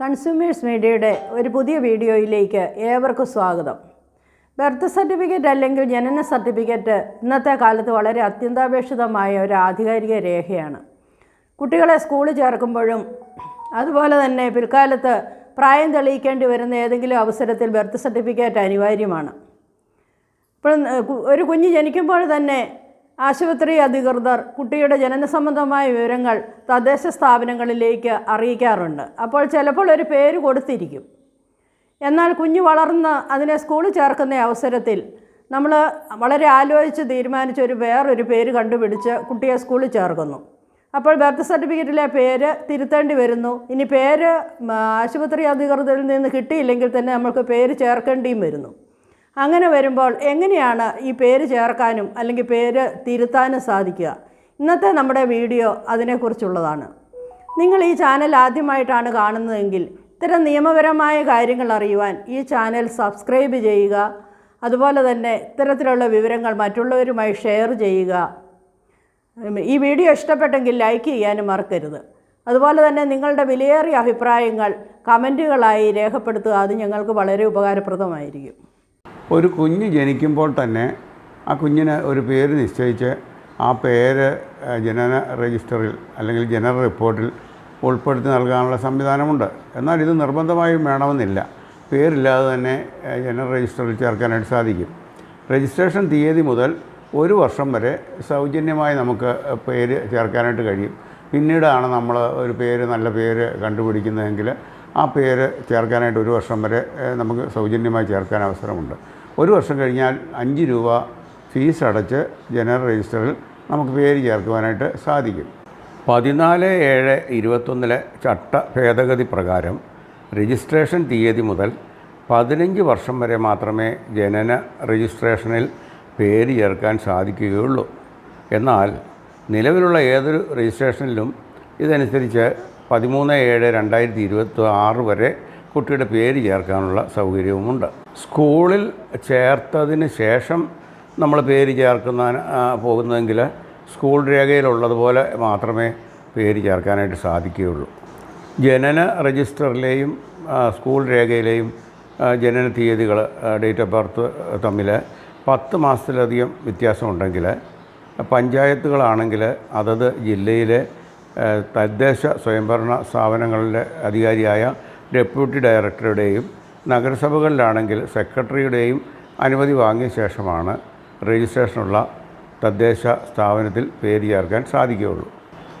Consumers മീഡിയയുടെ ഒരു പുതിയ വീഡിയോയിലേക്ക് ഏവർക്കും സ്വാഗതം. ബർത്ത് സർട്ടിഫിക്കറ്റ് അല്ലെങ്കിൽ ജനന സർട്ടിഫിക്കറ്റ് ഇന്നത്തെ കാലത്ത് വളരെ അത്യന്താപേക്ഷിതമായ ഒരു ആധികാരിക രേഖയാണ്. കുട്ടികളെ സ്കൂളിൽ ചേർക്കുമ്പോഴും അതുപോലെ തന്നെ പിൽക്കാലത്ത് പ്രായം തെളിയിക്കേണ്ടി വരുന്ന ഏതെങ്കിലും അവസരത്തിൽ ബർത്ത് സർട്ടിഫിക്കറ്റ് അനിവാര്യമാണ്. ഇപ്പോൾ ഒരു കുഞ്ഞ് ജനിക്കുമ്പോൾ തന്നെ ആശുപത്രി അധികൃതർ കുട്ടിയുടെ ജനന സംബന്ധമായ വിവരങ്ങൾ തദ്ദേശ സ്ഥാപനങ്ങളിലേക്ക് അറിയിക്കാറുണ്ട്. അപ്പോൾ ചിലപ്പോൾ ഒരു പേര് കൊടുത്തിരിക്കും. എന്നാൽ കുഞ്ഞ് വളർന്ന് അതിനെ സ്കൂളിൽ ചേർക്കുന്ന അവസരത്തിൽ നമ്മൾ വളരെ ആലോചിച്ച് തീരുമാനിച്ച ഒരു വേറൊരു പേര് കണ്ടുപിടിച്ച് കുട്ടിയെ സ്കൂളിൽ ചേർക്കുന്നു. അപ്പോൾ ബർത്ത് സർട്ടിഫിക്കറ്റിലെ പേര് തിരുത്തേണ്ടി വരുന്നു. ഇനി പേര് ആശുപത്രി അധികൃതരിൽ നിന്ന് കിട്ടിയില്ലെങ്കിൽ തന്നെ നമ്മൾക്ക് പേര് ചേർക്കേണ്ടിയും വരുന്നു. അങ്ങനെ വരുമ്പോൾ എങ്ങനെയാണ് ഈ പേര് ചേർക്കാനും അല്ലെങ്കിൽ പേര് തിരുത്താനും സാധിക്കുക? ഇന്നത്തെ നമ്മുടെ വീഡിയോ അതിനെക്കുറിച്ചുള്ളതാണ്. നിങ്ങൾ ഈ ചാനൽ ആദ്യമായിട്ടാണ് കാണുന്നതെങ്കിൽ ഇത്തരം നിയമപരമായ കാര്യങ്ങൾ അറിയുവാൻ ഈ ചാനൽ സബ്സ്ക്രൈബ് ചെയ്യുക. അതുപോലെ തന്നെ ഇത്തരത്തിലുള്ള വിവരങ്ങൾ മറ്റുള്ളവരുമായി ഷെയർ ചെയ്യുക. ഈ വീഡിയോ ഇഷ്ടപ്പെട്ടെങ്കിൽ ലൈക്ക് ചെയ്യാനും മറക്കരുത്. അതുപോലെ തന്നെ നിങ്ങളുടെ വിലയേറിയ അഭിപ്രായങ്ങൾ കമന്റുകളായി രേഖപ്പെടുത്തുക. അത് ഞങ്ങൾക്ക് വളരെ ഉപകാരപ്രദമായിരിക്കും. ഒരു കുഞ്ഞ് ജനിക്കുമ്പോൾ തന്നെ ആ കുഞ്ഞിന് ഒരു പേര് നിശ്ചയിച്ച് ആ പേര് ജനന രജിസ്റ്ററിൽ അല്ലെങ്കിൽ ജനറൽ റിപ്പോർട്ടിൽ ഉൾപ്പെടുത്തി നൽകാനുള്ള സംവിധാനമുണ്ട്. എന്നാൽ ഇത് നിർബന്ധമായും വേണമെന്നില്ല. പേരില്ലാതെ തന്നെ ജനറൽ രജിസ്റ്ററിൽ ചേർക്കാനായിട്ട് സാധിക്കും. രജിസ്ട്രേഷൻ തീയതി മുതൽ ഒരു വർഷം വരെ സൗജന്യമായി നമുക്ക് പേര് ചേർക്കാനായിട്ട് കഴിയും. പിന്നീടാണ് നമ്മൾ ഒരു പേര് നല്ല പേര് കണ്ടുപിടിക്കുന്നതെങ്കിൽ ആ പേര് ചേർക്കാനായിട്ട് ഒരു വർഷം വരെ നമുക്ക് സൗജന്യമായി ചേർക്കാൻ അവസരമുണ്ട്. ഒരു വർഷം കഴിഞ്ഞാൽ അഞ്ച് രൂപ ഫീസ് അടച്ച് ജനറൽ രജിസ്റ്ററിൽ നമുക്ക് പേര് ചേർക്കുവാനായിട്ട് സാധിക്കും. പതിനാല് ഏഴ് ഇരുപത്തൊന്നിലെ ചട്ട ഭേദഗതി പ്രകാരം രജിസ്ട്രേഷൻ തീയതി മുതൽ പതിനഞ്ച് വർഷം വരെ മാത്രമേ ജനന രജിസ്ട്രേഷനിൽ പേര് ചേർക്കാൻ സാധിക്കുകയുള്ളൂ. എന്നാൽ നിലവിലുള്ള ഏതൊരു രജിസ്ട്രേഷനിലും ഇതനുസരിച്ച് പതിമൂന്ന് ഏഴ് രണ്ടായിരത്തി ഇരുപത്തി ആറ് വരെ കുട്ടിയുടെ പേര് ചേർക്കാനുള്ള സൗകര്യവുമുണ്ട്. സ്കൂളിൽ ചേർത്തതിന് ശേഷം നമ്മൾ പേര് ചേർക്കുന്ന പോകുന്നതെങ്കിൽ സ്കൂൾ രേഖയിലുള്ളതുപോലെ മാത്രമേ പേര് ചേർക്കാനായിട്ട് സാധിക്കുകയുള്ളൂ. ജനന രജിസ്റ്ററിലെയും സ്കൂൾ രേഖയിലെയും ജനന തീയതികൾ ഡേറ്റ് ഓഫ് ബർത്ത് തമ്മിൽ പത്ത് മാസത്തിലധികം വ്യത്യാസമുണ്ടെങ്കിൽ പഞ്ചായത്തുകളാണെങ്കിൽ അതത് ജില്ലയിലെ തദ്ദേശ സ്വയംഭരണ സ്ഥാപനങ്ങളിലെ അധികാരിയായ ഡെപ്യൂട്ടി ഡയറക്ടറുടെയും നഗരസഭകളിലാണെങ്കിൽ സെക്രട്ടറിയുടെയും അനുമതി വാങ്ങിയ ശേഷമാണ് രജിസ്ട്രേഷനുള്ള തദ്ദേശ സ്ഥാപനത്തിൽ പേര് ചേർക്കാൻ സാധിക്കുകയുള്ളൂ.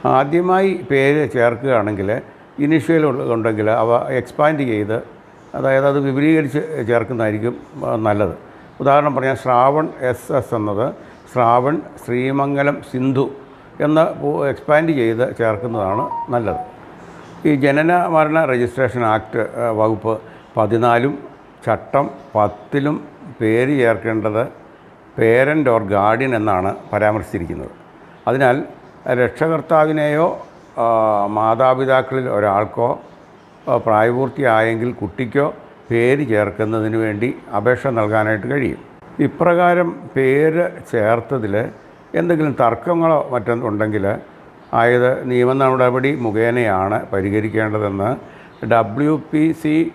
ആദ്യമായി പേര് ചേർക്കുകയാണെങ്കിൽ ഇനിഷ്യൽ ഉണ്ടെങ്കിൽ അവ എക്സ്പാൻഡ് ചെയ്ത് അതായത് അത് വിപുലീകരിച്ച് ചേർക്കുന്നതായിരിക്കും നല്ലത്. ഉദാഹരണം പറഞ്ഞാൽ ശ്രാവൺ എസ് എസ് എന്നത് ശ്രാവൺ ശ്രീമംഗലം സിന്ധു എന്ന് എക്സ്പാൻഡ് ചെയ്ത് ചേർക്കുന്നതാണ് നല്ലത്. ഈ ജനന മരണ രജിസ്ട്രേഷൻ ആക്ട് വകുപ്പ് പതിനാലും ചട്ടം പത്തിലും പേര് ചേർക്കേണ്ടത് പേരന്റ് ഓർ ഗാർഡിയൻ എന്നാണ് പരാമർശിച്ചിരിക്കുന്നത്. അതിനാൽ രക്ഷകർത്താവിനെയോ മാതാപിതാക്കളിൽ ഒരാൾക്കോ പ്രായപൂർത്തിയായെങ്കിൽ കുട്ടിക്കോ പേര് ചേർക്കുന്നതിന് വേണ്ടി അപേക്ഷ നൽകാനായിട്ട് കഴിയും. ഇപ്രകാരം പേര് ചേർത്തതിൽ എന്തെങ്കിലും തർക്കങ്ങളോ മറ്റോ ഉണ്ടെങ്കിൽ ആയത് നിയമ നടപടി മുഖേനയാണ് പരിഹരിക്കേണ്ടതെന്ന് ഡബ്ല്യു പി സി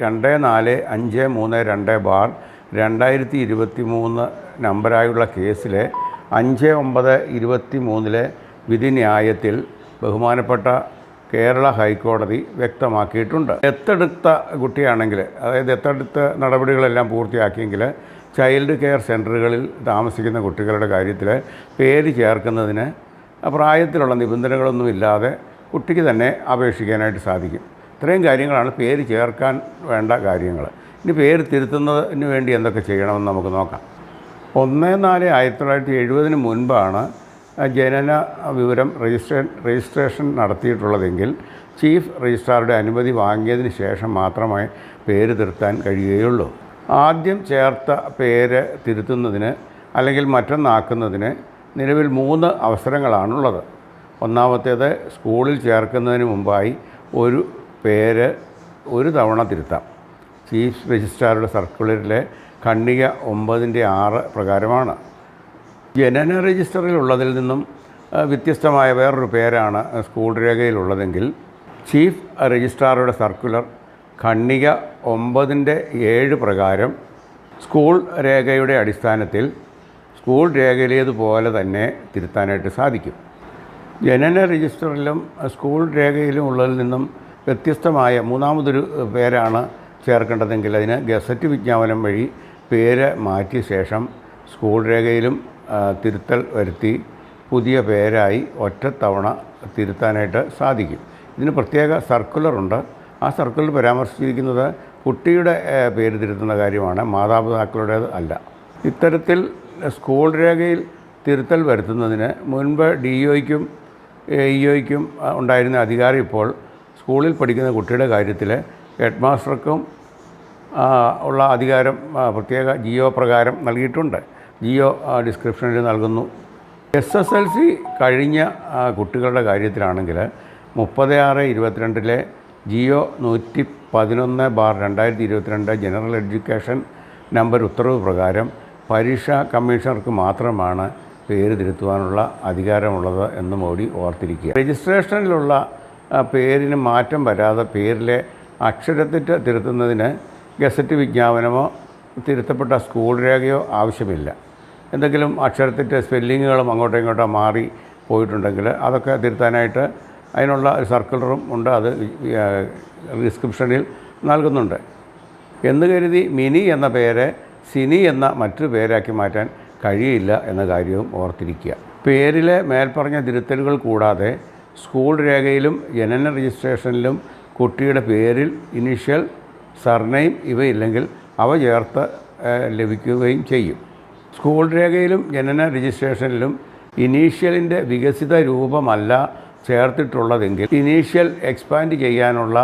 രണ്ട് നാല് അഞ്ച് മൂന്ന് രണ്ട് ബാർ രണ്ടായിരത്തി ഇരുപത്തി മൂന്ന് നമ്പറായുള്ള കേസിലെ അഞ്ച് ഒമ്പത് ഇരുപത്തി മൂന്നിലെ വിധിന്യായത്തിൽ ബഹുമാനപ്പെട്ട കേരള ഹൈക്കോടതി വ്യക്തമാക്കിയിട്ടുണ്ട്. ദത്തെടുത്ത കുട്ടിയാണെങ്കിൽ അതായത് ദത്തെടുത്ത നടപടികളെല്ലാം പൂർത്തിയാക്കിയെങ്കിൽ ചൈൽഡ് കെയർ സെന്ററുകളിൽ താമസിക്കുന്ന കുട്ടികളുടെ കാര്യത്തിൽ പേര് ചേർക്കുന്നതിന് പ്രായത്തിലുള്ള നിബന്ധനകളൊന്നുമില്ലാതെ കുട്ടിക്ക് തന്നെ അപേക്ഷിക്കാനായിട്ട് സാധിക്കും. ഇത്രയും കാര്യങ്ങളാണ് പേര് ചേർക്കാൻ വേണ്ട കാര്യങ്ങൾ. ഇനി പേര് തിരുത്തുന്നതിന് വേണ്ടി എന്തൊക്കെ ചെയ്യണമെന്ന് നമുക്ക് നോക്കാം. ഒന്ന് നാല് ആയിരത്തി തൊള്ളായിരത്തി എഴുപതിന് മുൻപാണ് ജനന വിവരം രജിസ്ട്രേ രജിസ്ട്രേഷൻ നടത്തിയിട്ടുള്ളതെങ്കിൽ ചീഫ് രജിസ്ട്രാറുടെ അനുമതി വാങ്ങിയതിന് ശേഷം മാത്രമേ പേര് തിരുത്താൻ കഴിയുകയുള്ളൂ. ആദ്യം ചേർത്ത പേര് തിരുത്തുന്നതിന് അല്ലെങ്കിൽ മറ്റൊന്നാക്കുന്നതിന് നിലവിൽ മൂന്ന് അവസരങ്ങളാണുള്ളത്. ഒന്നാമത്തേത് സ്കൂളിൽ ചേർക്കുന്നതിന് മുമ്പായി ഒരു പേര് ഒരു തവണ തിരുത്താം. ചീഫ് രജിസ്ട്രാറുടെ സർക്കുലറിലെ ഖണ്ഡിക ഒമ്പതിന്റെ ആറ് പ്രകാരമാണ്. ജനന രജിസ്റ്ററിൽ ഉള്ളതിൽ നിന്നും വ്യത്യസ്തമായ വേറൊരു പേരാണ് സ്കൂൾ രേഖയിലുള്ളതെങ്കിൽ ചീഫ് രജിസ്ട്രാറുടെ സർക്കുലർ ഖണ്ഡിക ഒമ്പതിന്റെ ഏഴ് പ്രകാരം സ്കൂൾ രേഖയുടെ അടിസ്ഥാനത്തിൽ സ്കൂൾ രേഖയിലേതുപോലെ തന്നെ തിരുത്താനായിട്ട് സാധിക്കും. ജനന രജിസ്റ്ററിലും സ്കൂൾ രേഖയിലും ഉള്ളതിൽ നിന്നും വ്യത്യസ്തമായ മൂന്നാമതൊരു പേരാണ് ചേർക്കേണ്ടതെങ്കിൽ അതിന് ഗസറ്റ് വിജ്ഞാപനം വഴി പേര് മാറ്റിയ ശേഷം സ്കൂൾ രേഖയിലും തിരുത്തൽ വരുത്തി പുതിയ പേരായി ഒറ്റത്തവണ തിരുത്താനായിട്ട് സാധിക്കും. ഇതിന് പ്രത്യേക സർക്കുലറുണ്ട്. ആ സർക്കിളിൽ പരാമർശിച്ചിരിക്കുന്നത് കുട്ടിയുടെ പേര് തിരുത്തുന്ന കാര്യമാണ് മാതാപിതാക്കളുടേത് അല്ല. ഇത്തരത്തിൽ സ്കൂൾ രേഖയിൽ തിരുത്തൽ വരുത്തുന്നതിന് മുൻപ് ഡി ഒയ്ക്കും ഇ ഒയ്ക്കും ഉണ്ടായിരുന്ന അധികാരം ഇപ്പോൾ സ്കൂളിൽ പഠിക്കുന്ന കുട്ടിയുടെ കാര്യത്തിൽ ഹെഡ് മാസ്റ്റർക്കും ഉള്ള അധികാരം പ്രത്യേക ജിയോ പ്രകാരം നൽകിയിട്ടുണ്ട്. ജിയോ ഡിസ്ക്രിപ്ഷനിൽ നൽകുന്നു. എസ് എസ് എൽ സി കഴിഞ്ഞ കുട്ടികളുടെ കാര്യത്തിലാണെങ്കിൽ മുപ്പത് ആറ് ഇരുപത്തിരണ്ടിലെ ജിയോ നൂറ്റി പതിനൊന്ന് ബാർ രണ്ടായിരത്തി ഇരുപത്തിരണ്ട് ജനറൽ എഡ്യൂക്കേഷൻ നമ്പർ ഉത്തരവ് പ്രകാരം പരീക്ഷാ കമ്മീഷണർക്ക് മാത്രമാണ് പേര് തിരുത്തുവാനുള്ള അധികാരമുള്ളത് എന്ന് മോഡി ഓർത്തിരിക്കുക രജിസ്ട്രേഷനിലുള്ള പേരിന് മാറ്റം വരാതെ പേരിലെ അക്ഷരത്തെറ്റ് തിരുത്തുന്നതിന് ഗസറ്റ് വിജ്ഞാപനമോ തിരുത്തപ്പെട്ട സ്കൂൾ രേഖയോ ആവശ്യമില്ല. എന്തെങ്കിലും അക്ഷരത്തെറ്റ് സ്പെല്ലിങ്ങുകളും അങ്ങോട്ടോ ഇങ്ങോട്ടോ മാറി പോയിട്ടുണ്ടെങ്കിൽ അതൊക്കെ തിരുത്താനായിട്ട് അതിനുള്ള ഒരു സർക്കുലറും ഉണ്ട് അത് ഡിസ്ക്രിപ്ഷനിൽ നൽകുന്നുണ്ട്. എന്ന് കരുതി മിനി എന്ന പേര് സിനി എന്ന മറ്റു പേരാക്കി മാറ്റാൻ കഴിയില്ല എന്ന കാര്യവും ഓർത്തിരിക്കുക. പേരിലെ മേൽപ്പറഞ്ഞ തിരുത്തലുകൾ കൂടാതെ സ്കൂൾ രേഖയിലും ജനന രജിസ്ട്രേഷനിലും കുട്ടിയുടെ പേരിൽ ഇനിഷ്യൽ സർനെയിം ഇവയില്ലെങ്കിൽ അവ ചേർത്ത് ലഭിക്കുകയും ചെയ്യും. സ്കൂൾ രേഖയിലും ജനന രജിസ്ട്രേഷനിലും ഇനീഷ്യലിന്റെ വികസിത രൂപമല്ല ചേർത്തിട്ടുള്ളതെങ്കിൽ ഇനീഷ്യൽ എക്സ്പാൻഡ് ചെയ്യാനുള്ള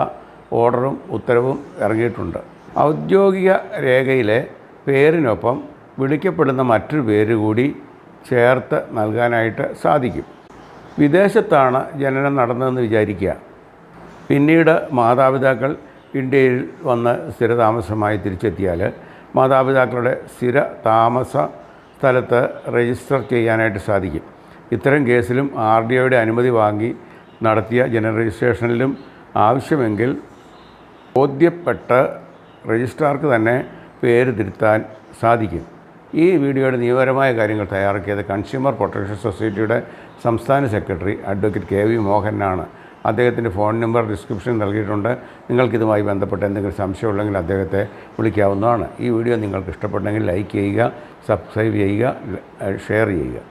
ഓർഡറും ഉത്തരവും ഇറങ്ങിയിട്ടുണ്ട്. ഔദ്യോഗിക രേഖയിലെ പേരിനൊപ്പം വിളിക്കപ്പെടുന്ന മറ്റൊരു പേര് കൂടി ചേർത്ത് നൽകാനായിട്ട് സാധിക്കും. വിദേശത്താണ് ജനനം നടന്നതെന്ന് വിചാരിക്കുക. പിന്നീട് മാതാപിതാക്കൾ ഇന്ത്യയിൽ വന്ന് സ്ഥിരതാമസമായി തിരിച്ചെത്തിയാൽ മാതാപിതാക്കളുടെ സ്ഥിര താമസ സ്ഥലത്ത് രജിസ്റ്റർ ചെയ്യാനായിട്ട് സാധിക്കും. ഇത്തരം കേസിലും ആർ ഡി ഒയുടെ അനുമതി വാങ്ങി നടത്തിയ ജനറൽ രജിസ്ട്രേഷനിലും ആവശ്യമെങ്കിൽ ബോധ്യപ്പെട്ട രജിസ്ട്രാർക്ക് തന്നെ പേര് തിരുത്താൻ സാധിക്കും. ഈ വീഡിയോയുടെ നിയമപരമായ കാര്യങ്ങൾ തയ്യാറാക്കിയത് കൺസ്യൂമർ പ്രൊട്ടക്ഷൻ സൊസൈറ്റിയുടെ സംസ്ഥാന സെക്രട്ടറി അഡ്വക്കേറ്റ് കെ വി മോഹനാണ്. അദ്ദേഹത്തിന്റെ ഫോൺ നമ്പർ ഡിസ്ക്രിപ്ഷൻ നൽകിയിട്ടുണ്ട്. നിങ്ങൾക്കിതുമായി ബന്ധപ്പെട്ട് എന്തെങ്കിലും സംശയമുണ്ടെങ്കിൽ അദ്ദേഹത്തെ വിളിക്കാവുന്നതാണ്. ഈ വീഡിയോ നിങ്ങൾക്ക് ഇഷ്ടപ്പെട്ടെങ്കിൽ ലൈക്ക് ചെയ്യുക സബ്സ്ക്രൈബ് ചെയ്യുക ഷെയർ ചെയ്യുക.